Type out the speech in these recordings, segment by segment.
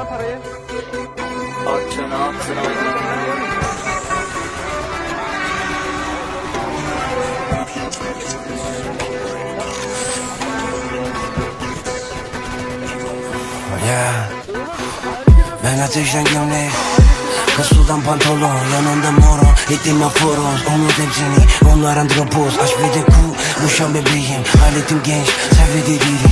lan parayı. Akça ne yapsın ama. Ya Ben ateşten gömlek Kız sudan pantolon Yanında moron Ettim aforoz Umut hepsini Onlar andropoz Aşk ve de ku Muşan bebeğim Haletim genç Servet ediri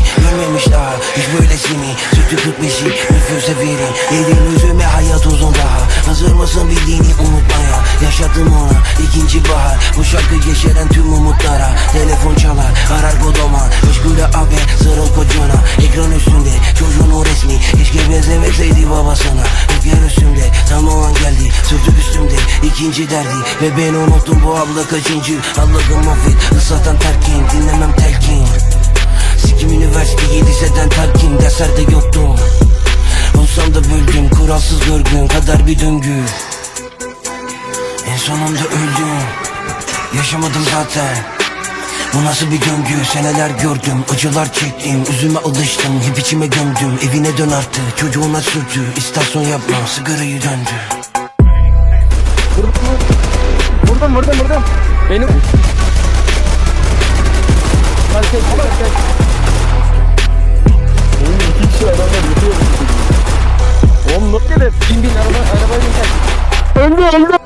Hiç böylesini Sütü tut beşi Nüfusa verin. Yedin üzüme hayat uzun daha. Hazır mısın bildiğini unutmaya? Yaşadım ona ikinci bahar. Bu şarkı yeşeren tüm umutlara. Telefon çalar Arar kodoman Meşgule abi Sarıl kocana. Ekran üstünde Çocuğun o resmi. Keşke benzemeseydi babasına. Hep yer üstümde Tam o an geldi. Sürtük üstümde ikinci derdi. Ve ben unuttum bu abla kaçıncı. Allah'ım affet Islatan terkin. Dinlemem telkin. Sikim üniversiteyi liseden terkin Derslerde yoktum Olsam da böldüm Kuralsız görgün kadar bir döngü En sonunda öldüm Yaşamadım zaten bu nasıl bir döngü seneler gördüm Acılar çektim üzüme alıştım Hep içime gömdüm evine dön artık Çocuğuna sürdü istasyon yapma sigarayı döndü Vurdum vurdum vurdum. Benim. Hadi çek çek çek. Bin bin araba arabaya bin. Öldü öldü.